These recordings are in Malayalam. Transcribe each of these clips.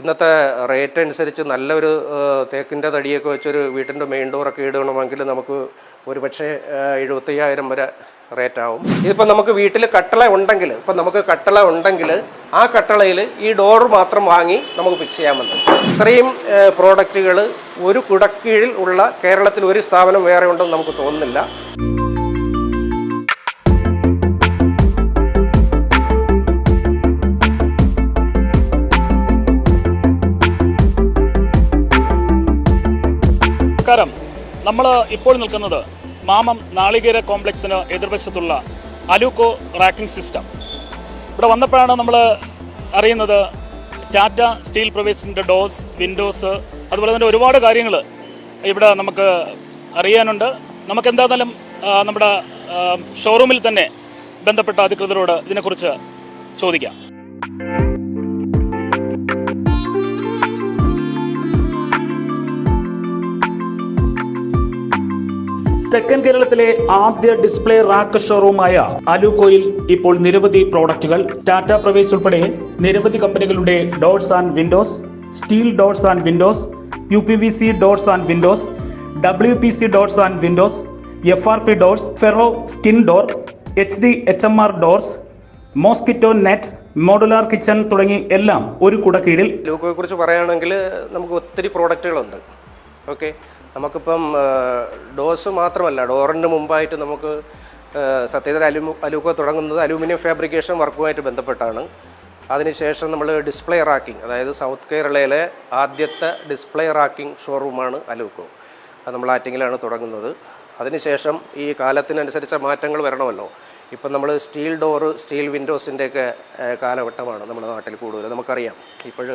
ഇന്നത്തെ റേറ്റ് അനുസരിച്ച് നല്ലൊരു തേക്കിന്റെ തടിയൊക്കെ വെച്ചൊരു വീട്ടിന്റെ മെയിൻ ഡോറൊക്കെ ഇടണമെങ്കിൽ നമുക്ക് ഒരു പക്ഷേ എഴുപത്തയ്യായിരം വരെ റേറ്റ് ആവും. ഇതിപ്പോൾ നമുക്ക് വീട്ടിൽ കട്ടള ഉണ്ടെങ്കിൽ ഇപ്പം നമുക്ക് കട്ടള ഉണ്ടെങ്കിൽ ആ കട്ടളയിൽ ഈ ഡോർ മാത്രം വാങ്ങി നമുക്ക് ഫിക്സ് ചെയ്യാമെന്ന് ഇത്രയും പ്രോഡക്റ്റുകൾ ഒരു കുടക്കീഴിൽ ഉള്ള കേരളത്തിൽ ഒരു സ്ഥാപനം വേറെ ഉണ്ടെന്ന് നമുക്ക് തോന്നുന്നില്ല. നമ്മൾ ഇപ്പോൾ നിൽക്കുന്നത് മാമം നാളികേര കോംപ്ലക്സിന് എതിർവശത്തുള്ള അലൂക്കോ റാക്കിംഗ് സിസ്റ്റം. ഇവിടെ വന്നപ്പോഴാണ് നമ്മൾ അറിയുന്നത് ടാറ്റ സ്റ്റീൽ പ്രവേശിന്റെ ഡോസ് വിൻഡോസ് അതുപോലെ തന്നെ ഒരുപാട് കാര്യങ്ങൾ ഇവിടെ നമുക്ക് അറിയാനുണ്ട്. നമുക്ക് എന്തായാലും നമ്മുടെ ഷോറൂമിൽ തന്നെ ബന്ധപ്പെട്ട അധികൃതരോട് ഇതിനെക്കുറിച്ച് ചോദിക്കാം. തെക്കൻ കേരളത്തിലെ ആദ്യ ഡിസ്പ്ലേ റാക്ക് ഷോറൂമായ അലൂക്കോയിൽ ഇപ്പോൾ നിരവധി പ്രോഡക്റ്റുകൾ ടാറ്റ പ്രവേശ് ഉൾപ്പെടെ നിരവധി കമ്പനികളുടെ doors and windows steel doors and windows U P V C doors and windows W P C doors and windows F R P doors ferro skin door H D H M R doors mosquito net modular kitchen തുടങ്ങി എല്ലാം ഒരു കുടക്കീഴിൽ ലൂക്കോയെ കുറിച്ച് പറയുകയാണെങ്കിൽ നമുക്ക് ഒത്തിരി പ്രോഡക്റ്റുകളുണ്ട്. ഓക്കെ? നമുക്കിപ്പം ഡോസ് മാത്രമല്ല ഡോറിന് മുമ്പായിട്ട് നമുക്ക് സത്യത്തിൽ അലു അലൂക്ക തുടങ്ങുന്നത് അലൂമിനിയം ഫാബ്രിക്കേഷൻ വർക്കുമായിട്ട് ബന്ധപ്പെട്ടാണ്. അതിനുശേഷം നമ്മൾ ഡിസ്പ്ലേ റാക്കിംഗ് അതായത് സൗത്ത് കേരളയിലെ ആദ്യത്തെ ഡിസ്പ്ലേ റാക്കിംഗ് ഷോറൂമാണ് അലൂക്കോ. അത് നമ്മൾ ആറ്റിങ്ങിലാണ് തുടങ്ങുന്നത്. അതിനുശേഷം ഈ കാലത്തിനനുസരിച്ച മാറ്റങ്ങൾ വരണമല്ലോ. ഇപ്പം നമ്മൾ സ്റ്റീൽ ഡോറ് സ്റ്റീൽ വിൻഡോസിന്റെയൊക്കെ കാലഘട്ടമാണ് നമ്മുടെ നാട്ടിൽ കൂടുതൽ നമുക്കറിയാം. ഇപ്പോൾ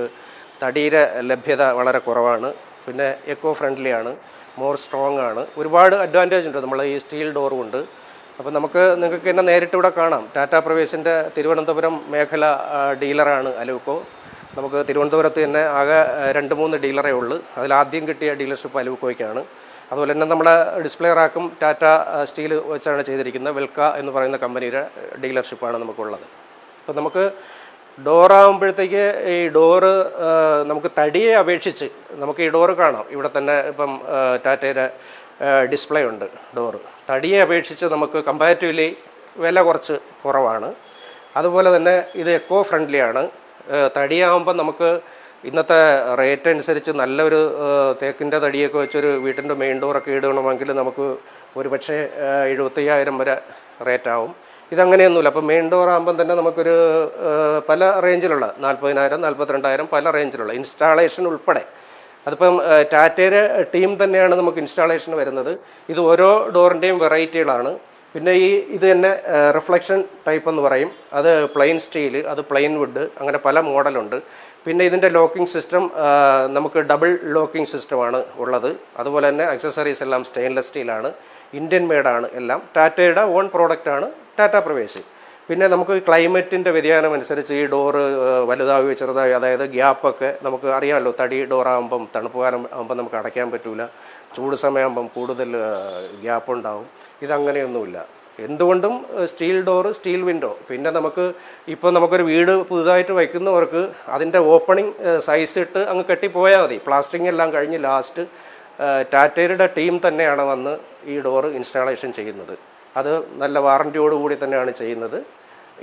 തടിയുടെ ലഭ്യത വളരെ കുറവാണ്. പിന്നെ എക്കോ ഫ്രണ്ട്ലി ആണ് മോർ സ്ട്രോങ് ആണ്. ഒരുപാട് അഡ്വാന്റേജ് ഉണ്ട് നമ്മൾ ഈ സ്റ്റീൽ ഡോർ ഉണ്ട് അപ്പോൾ നമുക്ക് നിങ്ങൾക്ക് എന്നെ നേരിട്ട് ഇവിടെ കാണാം. ടാറ്റ പ്രവേശിന്റെ തിരുവനന്തപുരം മേഖല ഡീലറാണ് അലൂക്കോ. നമുക്ക് തിരുവനന്തപുരത്ത് തന്നെ ആകെ രണ്ട് മൂന്ന് ഡീലറേ ഉള്ളൂ. അതിൽ ആദ്യം കിട്ടിയ ഡീലർഷിപ്പ് അലൂക്കോയ്ക്കാണ്. അതുപോലെ തന്നെ നമ്മുടെ ഡിസ്പ്ലേ റാക്കും ടാറ്റ സ്റ്റീൽ വെച്ചാണ് ചെയ്തിരിക്കുന്നത്. വെൽക്ക എന്ന് പറയുന്ന കമ്പനിയുടെ ഡീലർഷിപ്പാണ് നമുക്കുള്ളത്. അപ്പോൾ നമുക്ക് ഡോറാകുമ്പോഴത്തേക്ക് ഈ ഡോറ് നമുക്ക് തടിയെ അപേക്ഷിച്ച് നമുക്ക് ഈ ഡോറ് കാണാം. ഇവിടെ തന്നെ ഇപ്പം ടാറ്റയുടെ ഡിസ്പ്ലേ ഉണ്ട് ഡോറ്. തടിയെ അപേക്ഷിച്ച് നമുക്ക് കമ്പാരിറ്റീവ്ലി വില കുറച്ച് കുറവാണ്. അതുപോലെ തന്നെ ഇത് എക്കോ ഫ്രണ്ട്ലിയാണ് തടിയാകുമ്പോൾ നമുക്ക് ഇന്നത്തെ റേറ്റ് അനുസരിച്ച് നല്ലൊരു തേക്കിന്റെ തടിയൊക്കെ വെച്ചൊരു വീട്ടിന്റെ മെയിൻ ഡോറൊക്കെ ഇടണമെങ്കിൽ നമുക്ക് ഒരു പക്ഷേ എഴുപത്തയ്യായിരം വരെ റേറ്റ് ആവും. ഇതങ്ങനെയൊന്നുമില്ല. അപ്പോൾ മെയിൻ ഡോർ ആകുമ്പം തന്നെ നമുക്കൊരു പല റേഞ്ചിലുള്ള നാൽപ്പതിനായിരം നാൽപ്പത്തിരണ്ടായിരം പല റേഞ്ചിലുള്ള ഇൻസ്റ്റാളേഷൻ ഉൾപ്പെടെ. അതിപ്പം ടാറ്റയുടെ ടീം തന്നെയാണ് നമുക്ക് ഇൻസ്റ്റാളേഷൻ വരുന്നത്. ഇത് ഓരോ ഡോറിന്റെയും വെറൈറ്റികളാണ്. പിന്നെ ഈ ഇത് തന്നെ റിഫ്ലക്ഷൻ ടൈപ്പ് എന്ന് പറയും. അത് പ്ലെയിൻ സ്റ്റീൽ അത് പ്ലെയിൻ വുഡ് അങ്ങനെ പല മോഡലുണ്ട്. പിന്നെ ഇതിന്റെ ലോക്കിംഗ് സിസ്റ്റം നമുക്ക് ഡബിൾ ലോക്കിംഗ് സിസ്റ്റമാണ് ഉള്ളത്. അതുപോലെ തന്നെ അക്സസറീസ് എല്ലാം സ്റ്റെയിൻലെസ് സ്റ്റീലാണ് ഇന്ത്യൻ മെയ്ഡാണ് എല്ലാം. ടാറ്റയുടെ ഓൺ പ്രോഡക്റ്റാണ് ടാറ്റ പ്രവേശ്. പിന്നെ നമുക്ക് ക്ലൈമറ്റിന്റെ വ്യതിയാനം അനുസരിച്ച് ഈ ഡോറ് വലുതാവുകയോ ചെറുതാവുകയോ അതായത് ഗ്യാപ്പൊക്കെ നമുക്ക് അറിയാമല്ലോ. തടി ഡോറാകുമ്പം തണുപ്പ് കാലം ആകുമ്പം നമുക്ക് അടയ്ക്കാൻ പറ്റില്ല ചൂട് സമയമാകുമ്പം കൂടുതൽ ഗ്യാപ്പ് ഉണ്ടാവും. ഇതങ്ങനെയൊന്നുമില്ല. എന്തുകൊണ്ടും സ്റ്റീൽ ഡോറ് സ്റ്റീൽ വിൻഡോ പിന്നെ നമുക്ക് ഇപ്പോൾ നമുക്കൊരു വീട് പുതുതായിട്ട് വയ്ക്കുന്നവർക്ക് അതിന്റെ ഓപ്പണിംഗ് സൈസ് ഇട്ട് അങ്ങ് കെട്ടിപ്പോയാൽ മതി. പ്ലാസ്റ്റിംഗ് എല്ലാം കഴിഞ്ഞ് ലാസ്റ്റ് ടാറ്റയുടെ ടീം തന്നെയാണ് വന്ന് ഈ ഡോറ് ഇൻസ്റ്റാളേഷൻ ചെയ്യുന്നത്. അത് നല്ല വാറന്റിയോടുകൂടി തന്നെയാണ് ചെയ്യുന്നത്.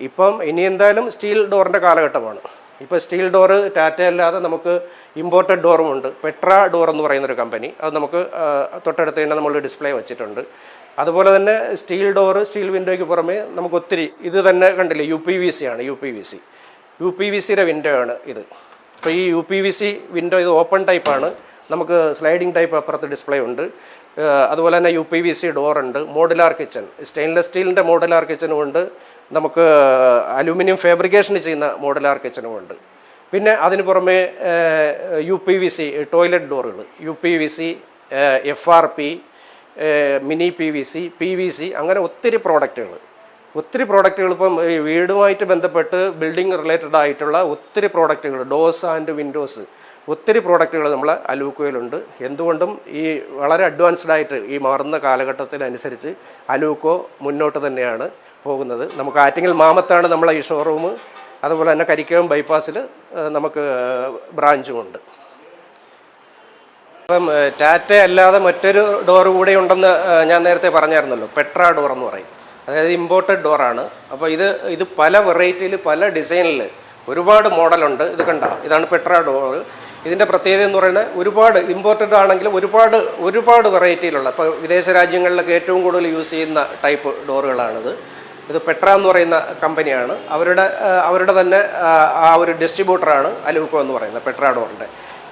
ഇപ്പം ഇനി എന്തായാലും സ്റ്റീൽ ഡോറിന്റെ കാലഘട്ടമാണ്. ഇപ്പോൾ സ്റ്റീൽ ഡോറ് ടാറ്റ അല്ലാതെ നമുക്ക് ഇമ്പോർട്ടഡ് ഡോറും ഉണ്ട്. പെട്ര ഡോർ എന്ന് പറയുന്നൊരു കമ്പനി. അത് നമുക്ക് തൊട്ടടുത്ത് തന്നെ നമ്മൾ ഡിസ്പ്ലേ വെച്ചിട്ടുണ്ട്. അതുപോലെ തന്നെ സ്റ്റീൽ ഡോറ് സ്റ്റീൽ വിൻഡോയ്ക്ക് പുറമേ നമുക്ക് ഒത്തിരി ഇത് തന്നെ കണ്ടില്ലേ യു പി വി സി ആണ് U P V C. U P V സിയുടെ വിൻഡോ ആണ് ഇത്. അപ്പോൾ ഈ U P V C window ഇത് ഓപ്പൺ ടൈപ്പാണ്. നമുക്ക് സ്ലൈഡിംഗ് ടൈപ്പ് അപ്പുറത്ത് ഡിസ്പ്ലേ ഉണ്ട്. അതുപോലെ തന്നെ യു പി വി സി ഡോറുണ്ട് മോഡുലാർ കിച്ചൺ സ്റ്റെയിൻലെസ് സ്റ്റീലിന്റെ മോഡുലാർ കിച്ചനും ഉണ്ട്. നമുക്ക് അലൂമിനിയം ഫാബ്രിക്കേഷൻ ചെയ്യുന്ന മോഡുലാർ കിച്ചനും ഉണ്ട്. പിന്നെ അതിന് പുറമെ U P V C toilet ഡോറുകൾ U P V C F R P mini P V C P V C അങ്ങനെ ഒത്തിരി പ്രോഡക്റ്റുകൾ ഒത്തിരി പ്രോഡക്റ്റുകൾ ഇപ്പം വീടുമായിട്ട് ബന്ധപ്പെട്ട് ബിൽഡിംഗ് റിലേറ്റഡ് ആയിട്ടുള്ള ഒത്തിരി പ്രോഡക്റ്റുകൾ ഡോസ് ആൻഡ് വിൻഡോസ് ഒത്തിരി പ്രോഡക്റ്റുകൾ നമ്മൾ അലൂക്കോയിലുണ്ട്. എന്തുകൊണ്ടും ഈ വളരെ അഡ്വാൻസ്ഡ് ആയിട്ട് ഈ മാറുന്ന കാലഘട്ടത്തിനനുസരിച്ച് അലൂക്കോ മുന്നോട്ട് തന്നെയാണ് പോകുന്നത്. നമുക്ക് ആറ്റിങ്ങൽ മാമത്താണ് നമ്മളെ ഈ ഷോറൂം അതുപോലെ തന്നെ കരിക്കകം ബൈപ്പാസിൽ നമുക്ക് ബ്രാഞ്ചും ഉണ്ട്. അപ്പം ടാറ്റ അല്ലാതെ മറ്റൊരു ഡോർ കൂടെ ഉണ്ടെന്ന് ഞാൻ നേരത്തെ പറഞ്ഞായിരുന്നല്ലോ. പെട്ര ഡോർ എന്ന് പറയും. അതായത് ഇമ്പോർട്ടഡ് ഡോറാണ് അപ്പോൾ ഇത് ഇത് പല വെറൈറ്റിയിൽ പല ഡിസൈനിൽ ഒരുപാട് മോഡലുണ്ട് ഇത് കണ്ട? ഇതാണ് പെട്ര ഡോർ ഇതിന്റെ പ്രത്യേകത എന്ന് പറയുന്നത് ഒരുപാട് ഇമ്പോർട്ടഡ് ആണെങ്കിലും ഒരുപാട് ഒരുപാട് വെറൈറ്റിയിലുള്ള ഇപ്പോൾ വിദേശ രാജ്യങ്ങളിലൊക്കെ ഏറ്റവും കൂടുതൽ യൂസ് ചെയ്യുന്ന ടൈപ്പ് ഡോറുകളാണിത്. ഇത് പെട്ര എന്ന് പറയുന്ന കമ്പനിയാണ്. അവരുടെ അവരുടെ തന്നെ ആ, ഒരു ഡിസ്ട്രിബ്യൂട്ടറാണ് അലൂക്കോ എന്ന് പറയുന്നത് പെട്ര ഡോറിന്റെ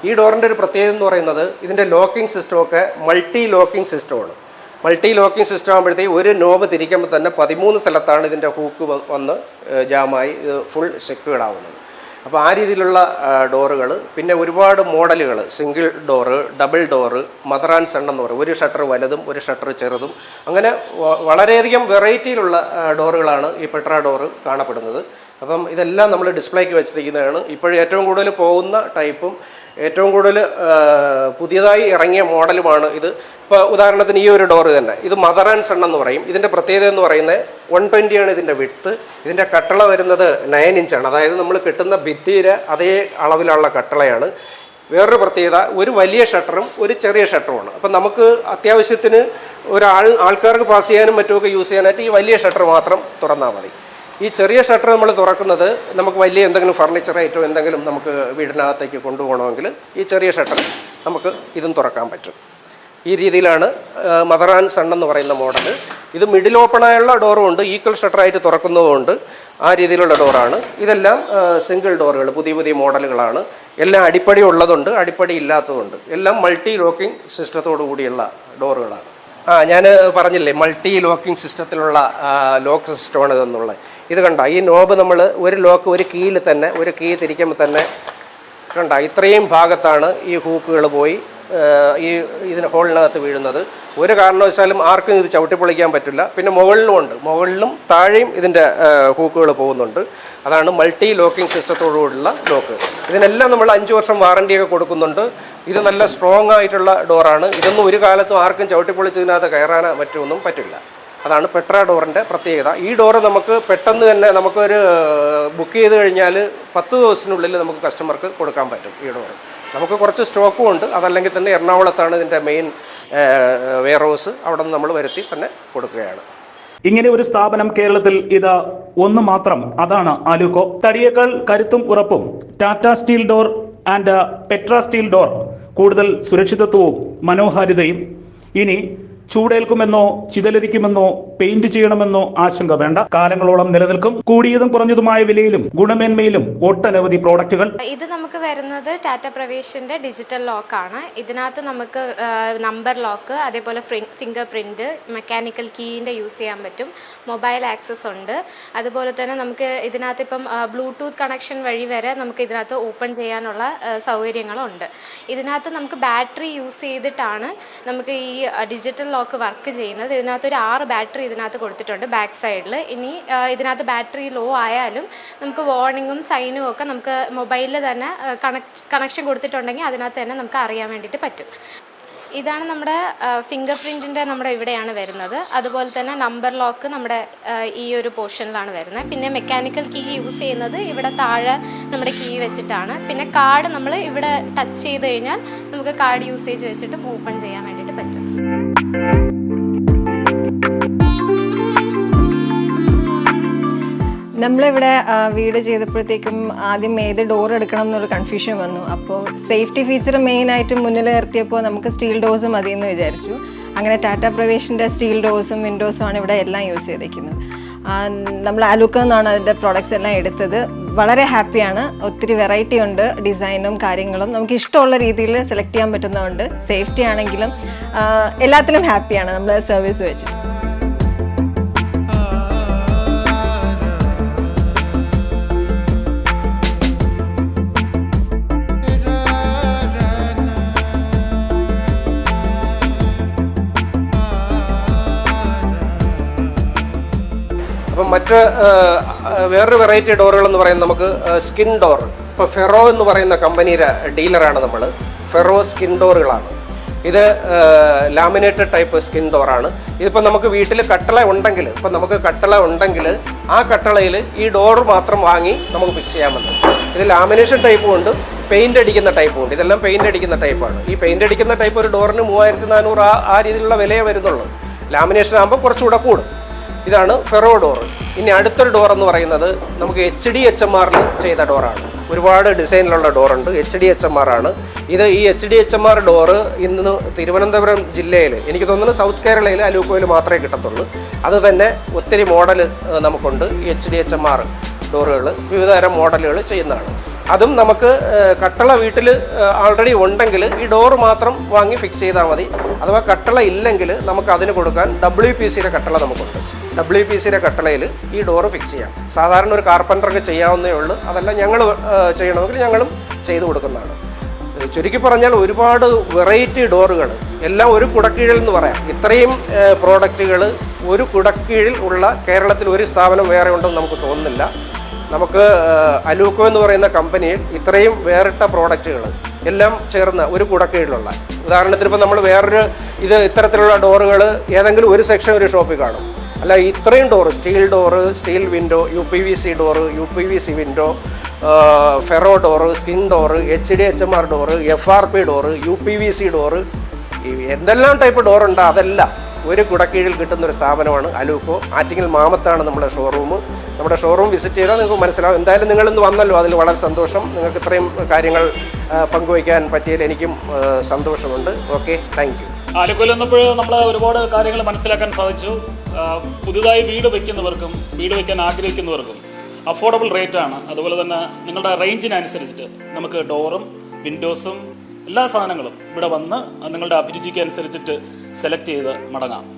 ഈ ഡോറിന്റെ ഒരു പ്രത്യേകത എന്ന് പറയുന്നത് ഇതിന്റെ ലോക്കിംഗ് സിസ്റ്റമൊക്കെ മൾട്ടി ലോക്കിംഗ് സിസ്റ്റമാണ് മൾട്ടി ലോക്കിംഗ് സിസ്റ്റം ആകുമ്പോഴത്തേക്ക് ഒരു നോബ് തിരിക്കുമ്പോൾ തന്നെ പതിമൂന്ന് സ്ഥലത്താണ് ഇതിന്റെ ഹൂക്ക് വന്ന് ജാമായി ഇത് ഫുൾ സെക്യൂർഡ് അപ്പോൾ ആ രീതിയിലുള്ള ഡോറുകൾ പിന്നെ ഒരുപാട് മോഡലുകൾ single door double door mother and son എന്ന് പറയും. ഒരു ഷട്ടർ വലുതും ഒരു ഷട്ടർ ചെറുതും. അങ്ങനെ വളരെയധികം വെറൈറ്റിയിലുള്ള ഡോറുകളാണ് ഈ പെട്ര ഡോറ് കാണപ്പെടുന്നത്. അപ്പം ഇതെല്ലാം നമ്മൾ ഡിസ്പ്ലേക്ക് വെച്ചിരിക്കുന്നതാണ്. ഇപ്പോഴും ഏറ്റവും കൂടുതൽ പോകുന്ന ടൈപ്പും ഏറ്റവും കൂടുതൽ പുതിയതായി ഇറങ്ങിയ മോഡലുമാണ് ഇത്. ഇപ്പോൾ ഉദാഹരണത്തിന് ഈ ഒരു ഡോർ തന്നെ ഇത് മദർ ആൻഡ് സൺ എന്ന് പറയും. ഇതിന്റെ പ്രത്യേകത എന്ന് പറയുന്നത് വൺ ട്വന്റിയാണ് ഇതിന്റെ വിട്ത്ത് ഇതിന്റെ കട്ടള വരുന്നത് നയൻ ഇഞ്ചാണ് അതായത് നമ്മൾ കിട്ടുന്ന ഭിത്തിയിലെ അതേ അളവിലുള്ള കട്ടളയാണ്. വേറൊരു പ്രത്യേകത ഒരു വലിയ ഷട്ടറും ഒരു ചെറിയ ഷട്ടറുമാണ് അപ്പം നമുക്ക് അത്യാവശ്യത്തിന് ഒരാൾ ആൾക്കാർക്ക് പാസ് ചെയ്യാനും മറ്റുമൊക്കെ യൂസ് ചെയ്യാനായിട്ട് ഈ വലിയ ഷട്ടർ മാത്രം തുറന്നാൽ മതി. ഈ ചെറിയ ഷട്ടർ നമ്മൾ തുറക്കുന്നത് നമുക്ക് വലിയ എന്തെങ്കിലും ഫർണിച്ചർ ഐറ്റോ എന്തെങ്കിലും നമുക്ക് വീടിനകത്തേക്ക് കൊണ്ടുപോകണമെങ്കിൽ ഈ ചെറിയ ഷട്ടർ നമുക്ക് ഇതും തുറക്കാൻ പറ്റും. ഈ രീതിയിലാണ് മദർ ആൻഡ് സൺ എന്ന് പറയുന്ന മോഡൽ ഇത് മിഡിൽ ഓപ്പണായുള്ള ഡോറും ഉണ്ട് ഈക്വൽ ഷട്ടറായിട്ട് തുറക്കുന്നതുമുണ്ട് ആ രീതിയിലുള്ള ഡോറാണ് ഇതെല്ലാം സിംഗിൾ ഡോറുകൾ പുതിയ പുതിയ മോഡലുകളാണ് എല്ലാം അടിപ്പടി ഉള്ളതുണ്ട് അടിപ്പടി ഇല്ലാത്തതുണ്ട്. എല്ലാം മൾട്ടി ലോക്കിംഗ് സിസ്റ്റത്തോടു കൂടിയുള്ള ഡോറുകളാണ് ആ ഞാൻ പറഞ്ഞില്ലേ മൾട്ടി ലോക്കിംഗ് സിസ്റ്റത്തിലുള്ള ലോക്ക് സിസ്റ്റമാണ് ഇതെന്നുള്ളത്. ഇത് കണ്ട ഈ നോബ് നമ്മൾ ഒരു ലോക്ക് ഒരു കീയിൽ തന്നെ ഒരു കീ തിരിക്കുമ്പോൾ തന്നെ കണ്ട ഇത്രയും ഭാഗത്താണ് ഈ ഹൂക്കുകൾ പോയി ഈ ഇതിന് ഹോളിനകത്ത് വീഴുന്നത്. ഒരു കാരണവശാലും ആർക്കും ഇത് ചവിട്ടിപ്പൊളിക്കാൻ പറ്റില്ല. പിന്നെ മുകളിലും ഉണ്ട്. മുകളിലും താഴെയും ഇതിന്റെ ഹൂക്കുകൾ പോകുന്നുണ്ട്. അതാണ് മൾട്ടി ലോക്കിംഗ് സിസ്റ്റത്തോടുകൂടിയുള്ള ലോക്ക്. ഇതിനെല്ലാം നമ്മൾ അഞ്ച് വർഷം വാറണ്ടിയൊക്കെ കൊടുക്കുന്നുണ്ട്. ഇത് നല്ല സ്ട്രോങ് ആയിട്ടുള്ള ഡോറാണ് ഇതൊന്നും ഒരു കാലത്തും ആർക്കും ചവിട്ടിപ്പൊളിച്ചതിനകത്ത് കയറാനോ മറ്റൊന്നും പറ്റില്ല. അതാണ് പെട്ര ഡോറിന്റെ പ്രത്യേകത. ഈ ഡോറ് നമുക്ക് പെട്ടെന്ന് തന്നെ നമുക്കൊരു ബുക്ക് ചെയ്ത് കഴിഞ്ഞാൽ പത്ത് ദിവസത്തിനുള്ളിൽ നമുക്ക് കസ്റ്റമർക്ക് കൊടുക്കാൻ പറ്റും ഈ ഡോറ് നമുക്ക് കുറച്ച് സ്റ്റോക്കും ഉണ്ട്. അതല്ലെങ്കിൽ തന്നെ എറണാകുളത്താണ് ഇതിന്റെ മെയിൻ വെയർ ഹൗസ് അവിടെ നിന്ന് നമ്മൾ വരുത്തി തന്നെ കൊടുക്കുകയാണ്. ഇങ്ങനെ ഒരു സ്ഥാപനം കേരളത്തിൽ ഇത് ഒന്ന് മാത്രം. അതാണ് ആലുക്കോ. തടിയേക്കാൾ കരുത്തും ഉറപ്പും Tata steel door and Petra steel door. കൂടുതൽ സുരക്ഷിതത്വവും മനോഹാരിതയും ഇനി ചൂടേൽക്കുമെന്നോ ചിതലരിക്കുമെന്നോ പെയിന്റ് ചെയ്യണമെന്നോ ആശങ്ക വേണ്ട. കാലങ്ങളോളം നിലനിൽക്കും. കൂടിയതും കുറഞ്ഞതുമായ വിലയിലും ഗുണമേന്മയിലും ഒട്ടനവധി പ്രോഡക്റ്റുകൾ. ഇത് നമുക്ക് വരുന്നത് ടാറ്റ പ്രവേശിന്റെ ഡിജിറ്റൽ ലോക്ക് ആണ് ഇതിനകത്ത് നമുക്ക് നമ്പർ ലോക്ക് അതേപോലെ ഫിംഗർ പ്രിന്റ് മെക്കാനിക്കൽ കീന്റെ യൂസ് ചെയ്യാൻ പറ്റും. മൊബൈൽ ആക്സസ് ഉണ്ട്. അതുപോലെ തന്നെ നമുക്ക് ഇതിനകത്ത് ഇപ്പം ബ്ലൂടൂത്ത് കണക്ഷൻ വഴി വരെ നമുക്ക് ഇതിനകത്ത് ഓപ്പൺ ചെയ്യാനുള്ള സൗകര്യങ്ങളുണ്ട്. ഇതിനകത്ത് നമുക്ക് ബാറ്ററി യൂസ് ചെയ്തിട്ടാണ് നമുക്ക് ഈ ഡിജിറ്റൽ ലോക്ക് വർക്ക് ചെയ്യുന്നത്. ഇതിനകത്ത് ഒരു ആറ് ബാറ്ററി ഇതിനകത്ത് കൊടുത്തിട്ടുണ്ട് ബാക്ക് സൈഡിൽ ഇനി ഇതിനകത്ത് ബാറ്ററി ലോ ആയാലും നമുക്ക് വാർണിങ്ങും സൈനും ഒക്കെ നമുക്ക് മൊബൈലിൽ തന്നെ കണക്ഷൻ കൊടുത്തിട്ടുണ്ടെങ്കിൽ അതിനകത്ത് തന്നെ നമുക്ക് അറിയാൻ വേണ്ടിയിട്ട് പറ്റും. ഇതാണ് നമ്മുടെ ഫിംഗർ പ്രിന്റിന്റെ നമ്മുടെ ഇവിടെയാണ് വരുന്നത്. അതുപോലെ തന്നെ നമ്പർ ലോക്ക് നമ്മുടെ ഈ ഒരു പോർഷനിലാണ് വരുന്നത്. പിന്നെ മെക്കാനിക്കൽ കീ യൂസ് ചെയ്യുന്നത് ഇവിടെ താഴെ നമ്മുടെ കീ വെച്ചിട്ടാണ്. പിന്നെ കാർഡ് നമ്മൾ ഇവിടെ ടച്ച് ചെയ്ത് കഴിഞ്ഞാൽ നമുക്ക് കാർഡ് യൂസേജ് വെച്ചിട്ട് ഓപ്പൺ ചെയ്യാൻ വേണ്ടിയിട്ട് പറ്റും. നമ്മളിവിടെ വീട് ചെയ്തപ്പോഴത്തേക്കും ആദ്യം ഏത് ഡോർ എടുക്കണം എന്നൊരു കൺഫ്യൂഷൻ വന്നു. അപ്പോൾ സേഫ്റ്റി ഫീച്ചർ മെയിൻ ആയിട്ട് മുന്നിൽ നിർത്തിയപ്പോൾ നമുക്ക് സ്റ്റീൽ ഡോസ് മതി എന്ന് വിചാരിച്ചു. അങ്ങനെ ടാറ്റ പ്രവേശിന്റെ സ്റ്റീൽ ഡോസും വിൻഡോസും ആണ് ഇവിടെ എല്ലാം യൂസ് ചെയ്തിരിക്കുന്നത്. നമ്മൾ അലുക്ക എന്നാണ് അതിന്റെ പ്രോഡക്റ്റ്സ് എല്ലാം എടുത്തത്. വളരെ ഹാപ്പിയാണ് ഒത്തിരി വെറൈറ്റി ഉണ്ട്. ഡിസൈനും കാര്യങ്ങളും നമുക്ക് ഇഷ്ടമുള്ള രീതിയിൽ സെലക്ട് ചെയ്യാൻ പറ്റുന്നതുകൊണ്ട് സേഫ്റ്റി ആണെങ്കിലും എല്ലാത്തിലും ഹാപ്പിയാണ് നമ്മൾ സർവീസ് വെച്ചിട്ട്. അപ്പം മറ്റ് വേറൊരു വെറൈറ്റി ഡോറുകൾ എന്ന് പറയുന്നത് നമുക്ക് സ്കിൻ ഡോർ ഇപ്പോൾ ഫെറോ എന്ന് പറയുന്ന കമ്പനിയുടെ ഡീലറാണ് നമ്മൾ ഫെറോ സ്കിൻ ഡോറുകളാണ് ഇത് ലാമിനേറ്റഡ് ടൈപ്പ് സ്കിൻ ഡോറാണ് ഇതിപ്പോൾ നമുക്ക് വീട്ടിൽ കട്ടള ഉണ്ടെങ്കിൽ ഇപ്പം നമുക്ക് കട്ടള ഉണ്ടെങ്കിൽ ആ കട്ടളയിൽ ഈ ഡോർ മാത്രം വാങ്ങി നമുക്ക് ഫിക്സ് ചെയ്യാൻ പറ്റും. ഇത് ലാമിനേഷൻ ടൈപ്പും ഉണ്ട് പെയിന്റ് അടിക്കുന്ന ടൈപ്പും ഉണ്ട്. ഇതെല്ലാം പെയിന്റ് അടിക്കുന്ന ടൈപ്പാണ് ഈ പെയിന്റ് അടിക്കുന്ന ടൈപ്പ് ഒരു ഡോറിന് മൂവായിരത്തി നാനൂറ് ആ ആ രീതിയിലുള്ള വിലയേ വരുന്നുള്ളൂ. ലാമിനേഷൻ ആകുമ്പോൾ കുറച്ചുകൂടെ കൂടും. ഇതാണ് ഫെറോ ഡോർ. ഇനി അടുത്തൊരു ഡോർ എന്ന് പറയുന്നത് നമുക്ക് എച്ച് ഡി എച്ച് എം ആറിൽ ചെയ്ത ഡോറാണ്. ഒരുപാട് ഡിസൈനിലുള്ള ഡോറുണ്ട് H D H M R ആണ്. ഇത് ഈ H D H M R door ഇന്ന് തിരുവനന്തപുരം ജില്ലയിൽ എനിക്ക് തോന്നുന്നു സൗത്ത് കേരളയിൽ അലൂക്കോയിൽ മാത്രമേ കിട്ടത്തുള്ളൂ. അത് തന്നെ ഒത്തിരി മോഡൽ നമുക്കുണ്ട് ഈ H D H M R ഡോറുകൾ വിവിധതരം മോഡലുകൾ ചെയ്യുന്നതാണ്. അതും നമുക്ക് കട്ടള വീട്ടിൽ ആൾറെഡി ഉണ്ടെങ്കിൽ ഈ ഡോറ് മാത്രം വാങ്ങി ഫിക്സ് ചെയ്താൽ മതി. അഥവാ കട്ടള ഇല്ലെങ്കിൽ നമുക്ക് അതിന് കൊടുക്കാൻ ഡബ്ല്യു പി സിയുടെ കട്ടള നമുക്കുണ്ട്. ഡബ്ല്യു പി സിയുടെ കട്ടളയിൽ ഈ ഡോറ് ഫിക്സ് ചെയ്യാം. സാധാരണ ഒരു കാർപ്പന്റർക്ക് ചെയ്യാവുന്നേ ഉള്ളൂ. അതല്ല ഞങ്ങൾ ചെയ്യണമെങ്കിൽ ഞങ്ങളും ചെയ്തു കൊടുക്കുന്നതാണ്. ചുരുക്കി പറഞ്ഞാൽ ഒരുപാട് വെറൈറ്റി ഡോറുകൾ എല്ലാം ഒരു കുടക്കീഴിൽ എന്ന് പറയാം. ഇത്രയും പ്രോഡക്റ്റുകൾ ഒരു കുടക്കീഴിൽ ഉള്ള കേരളത്തിൽ ഒരു സ്ഥാപനം വേറെ ഉണ്ടെന്ന് നമുക്ക് തോന്നുന്നില്ല. നമുക്ക് അലൂക്കോ എന്ന് പറയുന്ന കമ്പനിയിൽ ഇത്രയും വേറിട്ട പ്രോഡക്റ്റുകൾ എല്ലാം ചേർന്ന ഒരു കുടക്കീഴിലുള്ള. ഉദാഹരണത്തിന് ഇപ്പോൾ നമ്മൾ വേറൊരു ഇത് ഇത്തരത്തിലുള്ള ഡോറുകൾ ഏതെങ്കിലും ഒരു സെക്ഷൻ ഒരു ഷോപ്പിൽ കാണും. അല്ല ഇത്രയും door steel door steel window U P V C door U P V C window ferro door skin door H D H M R door F R P door U P V C door എന്തെല്ലാം ടൈപ്പ് ഡോറുണ്ടോ അതെല്ലാം. ഒരു കുടക്കീഴിൽ കിട്ടുന്ന ഒരു സ്ഥാപനമാണ് അലൂക്കോ. ആറ്റിങ്ങൽ മാമത്താണ് നമ്മുടെ ഷോറൂം നമ്മുടെ ഷോറൂം വിസിറ്റ് ചെയ്താൽ നിങ്ങൾക്ക് മനസ്സിലാവും. എന്തായാലും നിങ്ങളിന്ന് വന്നല്ലോ അതിൽ വളരെ സന്തോഷം. നിങ്ങൾക്ക് ഇത്രയും കാര്യങ്ങൾ പങ്കുവയ്ക്കാൻ പറ്റിയതിൽ എനിക്കും സന്തോഷമുണ്ട്. ഓക്കെ താങ്ക് യു വന്നപ്പോൾ നമ്മൾ ഒരുപാട് കാര്യങ്ങൾ മനസ്സിലാക്കാൻ സാധിച്ചു. പുതുതായി വീട് വയ്ക്കുന്നവർക്കും വീട് വയ്ക്കാൻ ആഗ്രഹിക്കുന്നവർക്കും അഫോർഡബിൾ റേറ്റ് ആണ്. അതുപോലെ തന്നെ നിങ്ങളുടെ റേഞ്ചിനനുസരിച്ചിട്ട് നമുക്ക് ഡോറും വിൻഡോസും എല്ലാ സാധനങ്ങളും ഇവിടെ വന്ന് നിങ്ങളുടെ അഭിരുചിക്ക് അനുസരിച്ചിട്ട് സെലക്ട് ചെയ്ത് മടങ്ങാം.